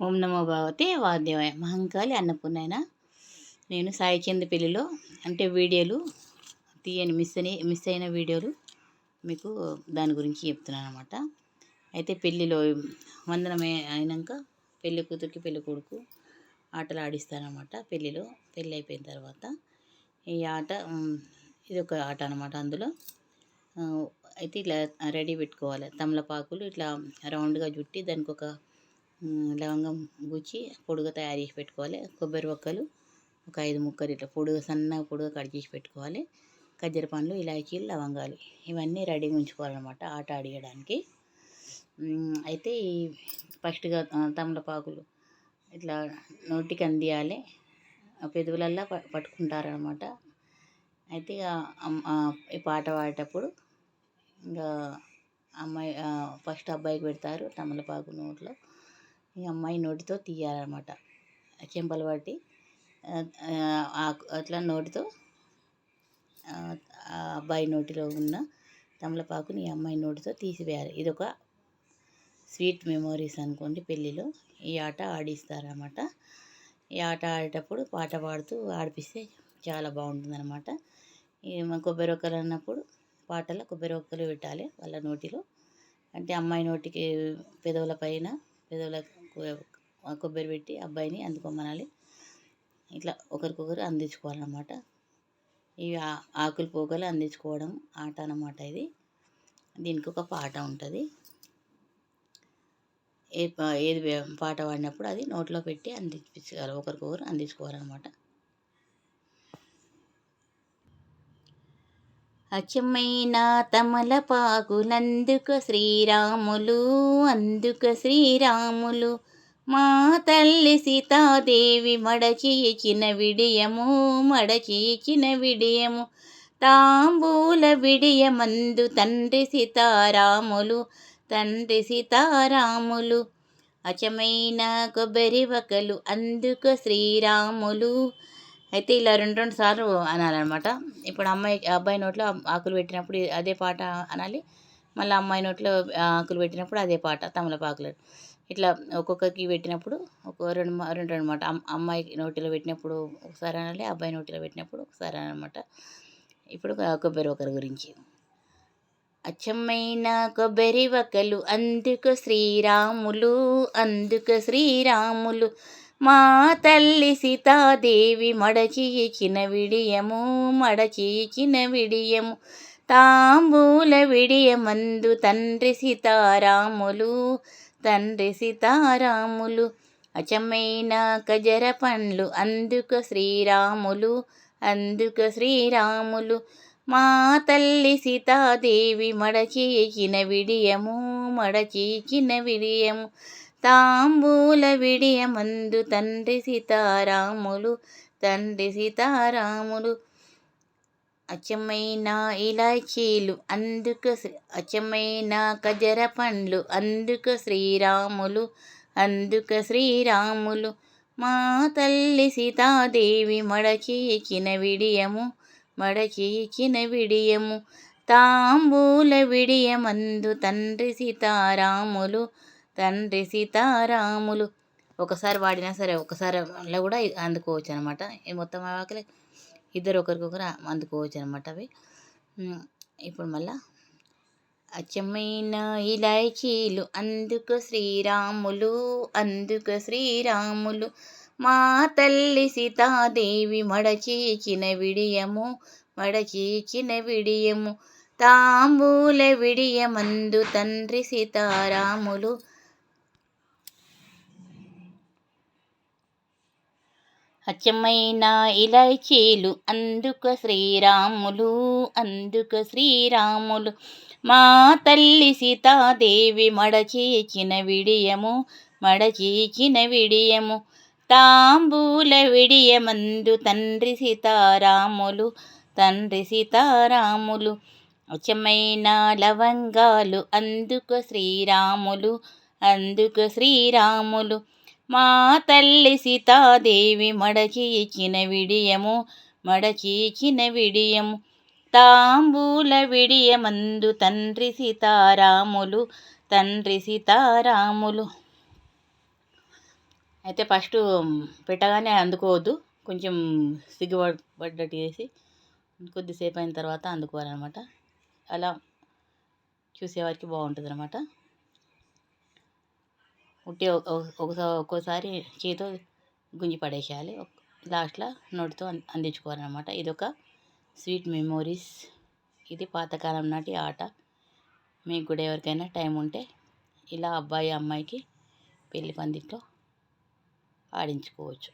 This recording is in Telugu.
ఓం నమో భగవతే వాద్యవాయ మహంకాళి అన్నపూర్ణైన నేను సాయి చంద్ పెళ్ళిలో అంటే వీడియోలు తీయని మిస్ అని మిస్ అయిన వీడియోలు మీకు దాని గురించి చెప్తున్నాను అనమాట అయితే పెళ్ళిలో వందనమే అయినాక పెళ్ళి కూతురికి పెళ్ళి కొడుకు ఆటలు ఆడిస్తారనమాట పెళ్ళిలో. పెళ్ళి అయిపోయిన తర్వాత ఈ ఆట ఇది ఒక ఆట అనమాట అందులో. అయితే ఇట్లా రెడీ పెట్టుకోవాలి. తమలపాకులు ఇట్లా రౌండ్గా చుట్టి దానికి ఒక లవంగం గుచ్చి పొడుగా తయారు చేసి పెట్టుకోవాలి. కొబ్బరి ఒక్కలు ఒక ఐదు ముక్కలు ఇట్లా పొడుగా సన్నగా పొడుగా కట్ చేసి పెట్టుకోవాలి. ఖర్జూర పండ్లు ఇలాచీలు లవంగాలు ఇవన్నీ రెడీగా ఉంచుకోవాలన్నమాట ఆట ఆడియడానికి. అయితే ఈ ఫస్ట్గా తమలపాకులు ఇట్లా నోటికి అందియాలి. పెదవులల్లా పట్టుకుంటారనమాట అయితే ఈ పాట పాడేటప్పుడు ఇంకా అమ్మాయి ఫస్ట్ అబ్బాయికి పెడతారు తమలపాకు నోట్లో. ఈ అమ్మాయి నోటితో తీయాలన్నమాట. చెంపలు పట్టి ఆకు- అట్లా నోటితో అబ్బాయి నోటిలో ఉన్న తమలపాకుని ఈ అమ్మాయి నోటితో తీసివేయాలి. ఇది ఒక స్వీట్ మెమోరీస్ అనుకోండి పెళ్ళిలో. ఈ ఆట ఆడిస్తారన్నమాట. ఈ ఆట ఆడేటప్పుడు పాట పాడుతూ ఆడిపిస్తే చాలా బాగుంటుంది అనమాట కొబ్బరి ఒక్కలు అన్నప్పుడు పాటలో కొబ్బరి ఒక్కలు పెట్టాలి వాళ్ళ నోటిలో. అంటే అమ్మాయి నోటికి పెదవుల పైన పెదవులకి కొబ్బరి పెట్టి అబ్బాయిని అందుకోమనాలి. ఇట్లా ఒకరికొకరు అందించుకోవాలన్నమాట. ఇవి ఆ- ఆకులు పోగలు అందించుకోవడం ఆట అన్నమాట ఇది. దీనికి ఒక పాట ఉంటుంది. ఏ పా- ఏది పాట పాడినప్పుడు అది నోట్లో పెట్టి అందించాలి ఒకరికొకరు అందించుకోవాలన్నమాట. అచమైన తమలపాకులందుక శ్రీరాములు అందుక శ్రీరాములు. మా తల్లి సీతాదేవి మడచి ఇచ్చిన విడియము మడచి ఇచ్చిన విడియము. తాంబూల విడియమందు తండ్రి సీతారాములు తండ్రి సీతారాములు. అచమైన కొబ్బరి వకలు అందుక శ్రీరాములు. అయితే ఇలా రెండు రెండు సార్లు అనాలన్నమాట. ఇప్పుడు అమ్మాయి అబ్బాయి నోట్లో ఆకులు పెట్టినప్పుడు అదే పాట అనాలి. మళ్ళీ అమ్మాయి నోట్లో ఆకులు పెట్టినప్పుడు అదే పాట తమలపాకులు. ఇట్లా ఒక్కొక్కరికి పెట్టినప్పుడు ఒక రెండు రెండు అనమాట అమ్మాయి నోటిలో పెట్టినప్పుడు ఒకసారి అనాలి అబ్బాయి నోటిలో పెట్టినప్పుడు ఒకసారి అనమాట ఇప్పుడు కొబ్బరి ఒకరి గురించి. అచ్చమైన కొబ్బరి ఒకలు అందుకు శ్రీరాములు అందుకు శ్రీరాములు. మా తల్లి సీతాదేవి మడచి ఇచ్చిన విడియము మడచి ఇచ్చిన విడియము. తాంబూల విడియమందు తండ్రి సీతారాములు తండ్రి సీతారాములు. అచమైన కజర పండ్లు అందుకు శ్రీరాములు అందుక శ్రీరాములు. మా తల్లి సీతాదేవి మడచి ఇచ్చిన విడియము మడచి ఇచ్చిన విడియము. తాంబూల విడియమందు తండ్రి సీతారాములు తండ్రి సీతారాములు. అచ్చమైన ఇలాచీలు అందుకు అచమైన అచ్చమైన పండ్లు అందుకు శ్రీరాములు అందుకు శ్రీరాములు. మా తల్లి సీతాదేవి మడచీకిన విడియము మడచీకిన విడియము. తాంబూల విడియమందు తండ్రి సీతారాములు తండ్రి సీతారాములు. ఒకసారి వాడినా సరే ఒకసారి అలా కూడా అందుకోవచ్చు అనమాట ఈ మొత్తం ఆకలి ఇద్దరు ఒకరికొకరు అందుకోవచ్చు అనమాట అవి ఇప్పుడు మళ్ళా అచ్చమైన ఇలాచీలు అందుకు శ్రీరాములు అందుకు శ్రీరాములు. మా తల్లి సీతాదేవి మడచీచిన విడియము మడచీచిన విడియము. తాంబూల విడియమందు తండ్రి సీతారాములు. అచ్చమైన ఇలైచీలు అందుక శ్రీరాములు అందుక శ్రీరాములు. మా తల్లి సీతాదేవి మడచేచిన విడియము మడచేచిన విడియము. తాంబూల విడియమందు తండ్రి సీతారాములు తండ్రి సీతారాములు. అచ్చమైన లవంగాలు అందుక శ్రీరాములు అందుక శ్రీరాములు. మా తల్లి సీతాదేవి మడకి ఇచ్చిన విడియము మడకి ఇచ్చిన విడియము. తాంబూల విడియమందు తండ్రి సీతారాములు తండ్రి సీతారాములు. అయితే ఫస్ట్ పెట్టగానే అందుకోవద్దు కొంచెం సిగ్గుపడ్డట్టు చేసి కొద్దిసేపు అయిన తర్వాత అందుకోవాలన్నమాట. అలా చూసేవారికి బాగుంటుంది అనమాట ఉట్టి ఒకసారి ఒక్కోసారి చేతితో గుంజి పడేసేయాలి. లాస్ట్లో నోటితో అందించుకోవాలన్నమాట. ఇది ఒక స్వీట్ మెమోరీస్. ఇది పాతకాలం నాటి ఆట. మీకు కూడా ఎవరికైనా టైం ఉంటే ఇలా అబ్బాయి అమ్మాయికి పెళ్ళి పందిట్లో ఆడించుకోవచ్చు.